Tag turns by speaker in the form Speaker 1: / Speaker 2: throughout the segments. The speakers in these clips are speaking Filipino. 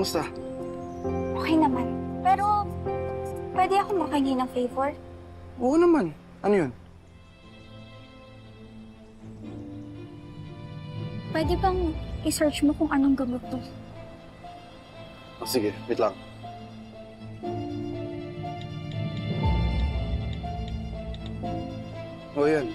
Speaker 1: Kumusta?
Speaker 2: Okay naman. Pero, pwede ako makahingi ng favor?
Speaker 1: Oo naman. Ano yun?
Speaker 2: Pwede bang i-search mo kung anong gamot to?
Speaker 1: Oh, sige, wait lang. O yan.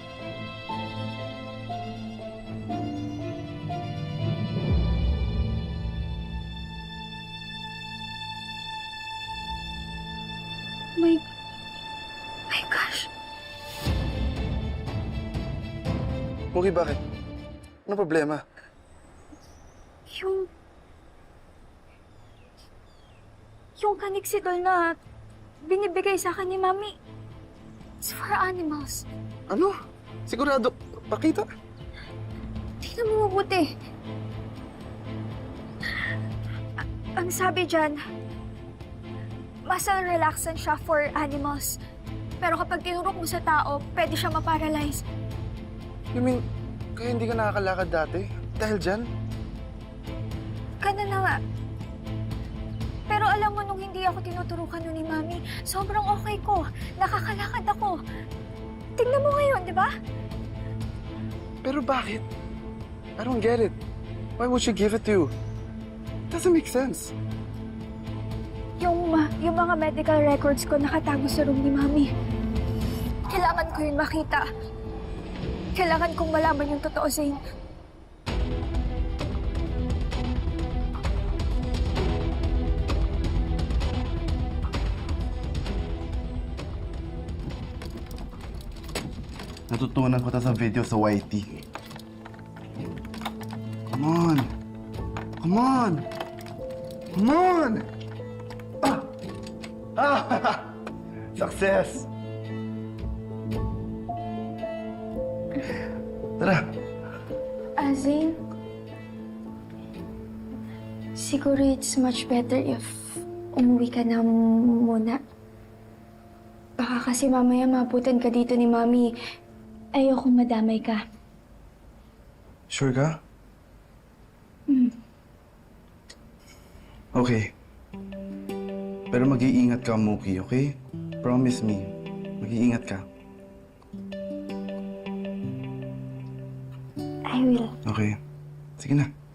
Speaker 1: Okay, bakit? Ano problema?
Speaker 2: Yung... Yung kaniksidol na binibigay sa akin ni Mami. It's for animals.
Speaker 1: Ano? Sigurado, pakita.
Speaker 2: Tingnan mo mabuti. Ang sabi dyan, muscle relaxant siya for animals. Pero kapag tinurok mo sa tao, pwede siya maparalyze.
Speaker 1: You mean, kaya hindi ka nakakalakad dati? Dahil dyan?
Speaker 2: Ganun na nga. Pero alam mo, nung hindi ako tinuturukan nun ni Mami, sobrang okay ko. Nakakalakad ako. Tingnan mo ngayon, di ba?
Speaker 1: Pero bakit? I don't get it. Why would she give it to you? It doesn't make sense.
Speaker 2: Yung, ma- yung mga medical records ko nakatago sa room ni Mami. Kailangan ko yun makita. Kailangan kong malaman yung totoo, Zane.
Speaker 1: Natutunan ko ta sa video sa YT. Come on! Come on! Come on! Ah! Ah! Success! Tara!
Speaker 2: Ah, Zane? Siguro it's much better if umuwi ka na muna. Baka kasi mamaya mabutan ka dito ni Mami. Ayokong madamay ka.
Speaker 1: Sure ka?
Speaker 2: Hmm.
Speaker 1: Okay. Pero mag-iingat ka, Mookie, okay? Promise me. Mag-iingat ka.
Speaker 2: I will.
Speaker 1: Okay. Sige na.